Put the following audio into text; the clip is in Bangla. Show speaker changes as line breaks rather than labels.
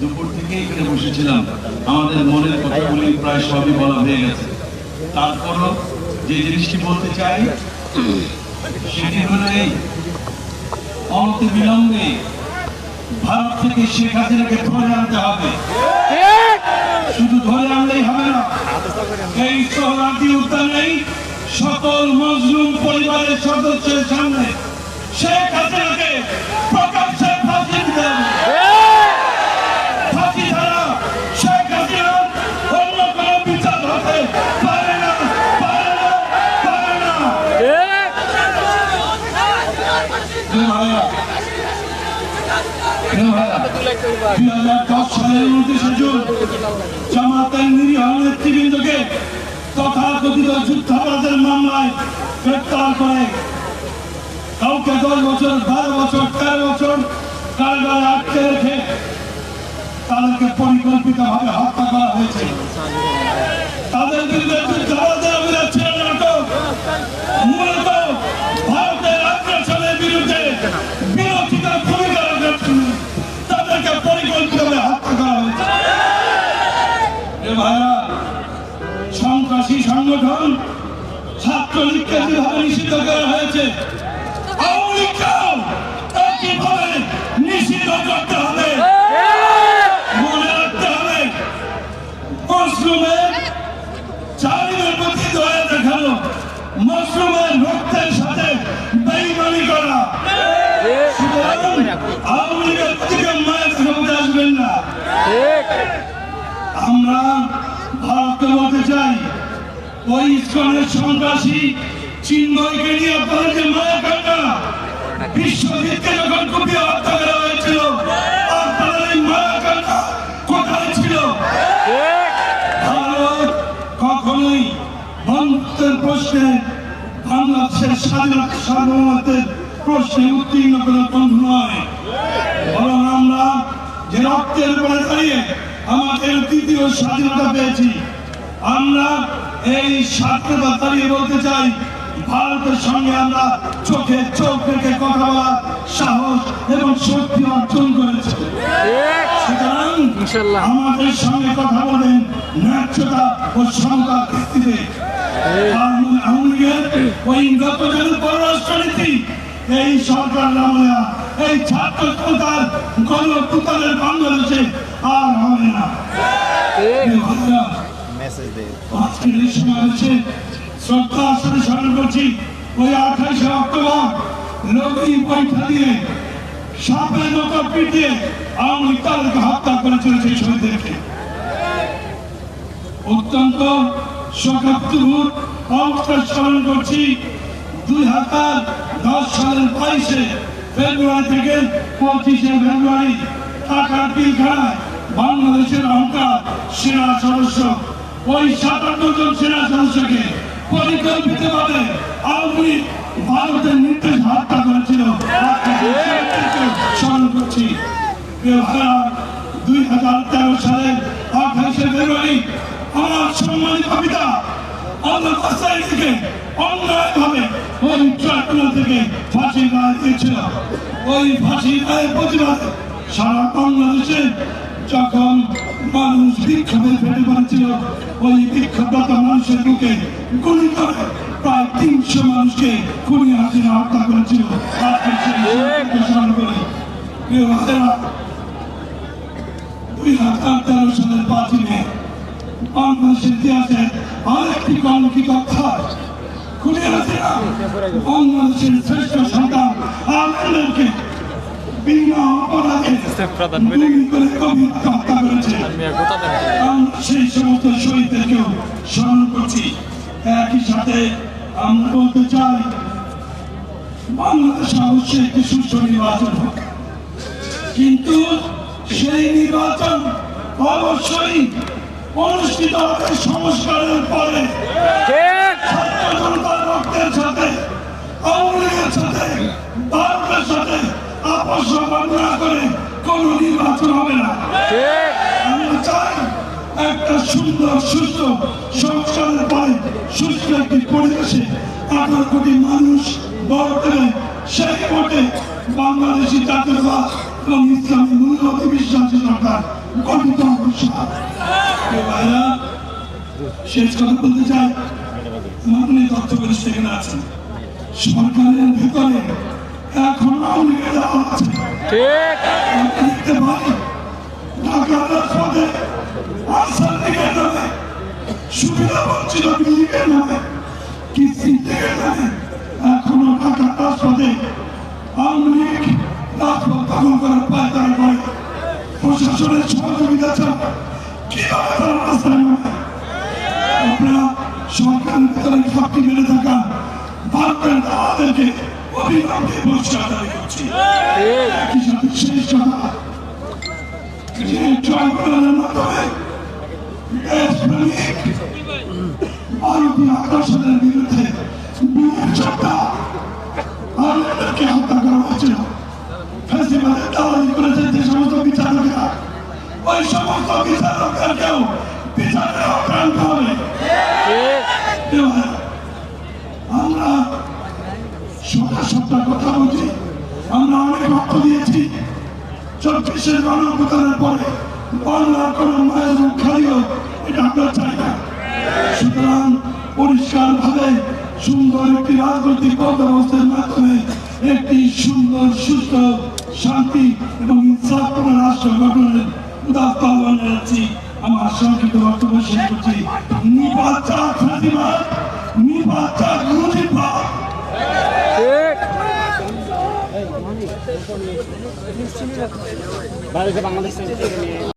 দুপুর থেকে এখানে বসেছিলাম। আমাদের মনের কথাগুলি প্রায় সবই বলা হয়ে গেছে। তারপরও যে জিনিসটি বলতে চাই, সেটি হলো এই, অনতি বিলম্বে ভারত থেকে শেখ হাসিনাকে ধরে আনতে হবে। শুধু ধরে আনলেই হবে না, এই সোহরাদি উদ্যানেই সকল মজলুম পরিবারের সদস্যের সামনে তথাকথিত যুদ্ধাপরাধের মামলায় কাউকে দশ বছর বারো বছর তেরো বছর পরিকল্পিত ভাবে হত্যা করা হয়েছে তাদের বিরুদ্ধে যুদ্ধাপরাধের অভিযোগ ছিল নাটক মূলত ভারতের আগ্রাসনের বিরুদ্ধে বিরোধিতা ভূমিকা রাখার জন্য তাদেরকে পরিকল্পিতভাবে হত্যা করা হয়েছে এ ভাইরা সন্ত্রাসী সংগঠন ছাত্রলীগকে যেভাবে নিষিদ্ধ করা হয়েছে। আওয়ামী লীগকেও একইভাবে নিষিদ্ধ করতে হবে। মনে রাখতে হবে মশরুমের চারিদের প্রতি দয়া দেখানো মশরুমের রক্তের সাথে বেইমানি করা। আওয়ামী আমরা ভারতকে বলতে চাই ওই ইস্কনের সন্ত্রাসী চিন্ময়কে নিয়ে আপনারা যে মায়া কান্না বিশ্বজিৎকে যখন কুপিয়ে হত্যা করা হয়েছিল, আপনারা এই মায়া কান্না কোথায় ছিল? ভারত কখনোই বন্ধুত্বের প্রশ্নে বাংলাদেশের স্বাধীনতা সার্বভৌমত্বের প্রশ্নে উত্তীর্ণ নয়। আমরা যে রক্তের আমাদের দ্বিতীয় স্বাধীনতা পেয়েছি, আমরা এই স্বাধীনতা দাঁড়িয়ে বলতে চাই ভারতের সঙ্গে আমরা চোখে চোখ রেখে কথা বলার সাহস এবং শক্তি অর্জন করেছি। সুতরাং আমাদের সঙ্গে কথা বলেন ন্যায্যতা ও সমতার ভিত্তিতে। আওয়ামী ওই গতকাল পররাষ্ট্রনীতি এই সরকার এই ছাত্র গণপুতালের বাংলাদেশে আর হবে না প্রিয় ভাইরা, আজকের এই সমাবেশে শ্রদ্ধার সাথে স্মরণ করছি, ওই আঠাইশে অক্টোবর লগি পরীক্ষা দিয়ে, সাপের মতো পিটিয়ে আওয়ামী তাদেরকে হত্যা করেছিল সেই শহীদদেরকে। অত্যন্ত শোকাপ্তভূত অবস্থা স্মরণ করছি, দুই হাজার দশ সালের বাইশে ফেব্রুয়ারি থেকে পঁচিশে ফেব্রুয়ারি ঢাকার পিলখানায় বাংলাদেশের অহংকার সেনা সদস্য ওই সাতান্ন জন সেনা সদস্যকে পরিকল্পিতভাবে আওয়ামী লীগ ভারতের নির্দেশ হত্যা করেছিল। স্মরণ করছি দুই হাজার তেরো সালের আঠাশে ফেব্রুয়ারি আমার সম্মানিত পিতা থেকে ওই থেকে ওই সারা বাংলাদেশে যখন মানুষ বিক্ষোভে ফেটে পড়েছিল ওই বিক্ষোভরত মানুষের বুকে গুলি করে প্রায় তিনশো মানুষকে খুনি হাসিনা হত্যা করেছিল। দুই হাজার তেরো সালের পাঁচই মে, বাংলাদেশের ইতিহাসে আরেকটি কলঙ্কিত অধ্যায়। খুলে হাসিনা বাংলাদেশের শ্রেষ্ঠ সন্তান আনন্দকে বিনা অপরাধে গুলি করে গভীর হত্যা করেছে সেই সমস্ত শহীদদেরকেও স্মরণ করছি। একই সাথে আমরা বলতে চাই বাংলাদেশ অবশ্যই একটি সুষ্ঠু নির্বাচন হোক। কিন্তু সেই নির্বাচন অবশ্যই অনুষ্ঠিত হবে সংস্কারের পরে। ছাত্র জনতার রক্তের সাথে আওয়ামী লীগের সাথে করে কোন নির্বাচন হবে না। আমরা চাই একটা সুন্দর সুস্থ সংস্কারের পরে সুস্থ একটি পরিবেশে আঠারো কোটি মানুষ ভোট দেবে। সেই ভোটে বাংলাদেশি জাতীয়তাবাদ এবং ইসলামী মূল্যবোধে বিশ্বাসী সরকার গঠিত শেষ কথা বলতে চাই। মাননীয় তথ্য আছেন সরকারের ভেতরে এখন লীগের দল আছে আমরা দেখতে সুবিধা বঞ্চিত লীগের নামে কিস্তি লীগের নামে এখনও ঢাকার রাজপথে আওয়ামী লীগ রাজপথ দখল করার পায় তারা করে প্রশাসনের সহযোগিতা ছাড়া কীভাবে সরকারের ভিতরে ফাঁকি মেরে থাকা দালাদেরকে অবিলম্বে বহিষ্কার দাবি করছি। একই সাথে শেষ কথা, যে ট্রাইব্যুনালের মাধ্যমে দেশপ্রেমিক ভারতীয় আগ্রাসনের বিরুদ্ধে বীর যোদ্ধা আর এদেরকে হত্যা করা হয়েছিল। ফেস্টিভ্যালের দালালি করেছে যে বিচারের আক্রান্ত হবে এবার আমরা সদা সত্য কথা বলছি। আমরা অনেক রক্ত দিয়েছি। চব্বিশের গণঅভ্যুত্থানের পরে বাংলার কোন মায়ের মুখ খালিও এটা আমরা চাই না। সুতরাং পরিষ্কার ভাবে সুন্দর একটি রাজনৈতিক ব্যবস্থার মাধ্যমে একটি সুন্দর, সুস্থ নির্বাচন মুজিবাদ
বাংলাদেশ বাংলাদেশ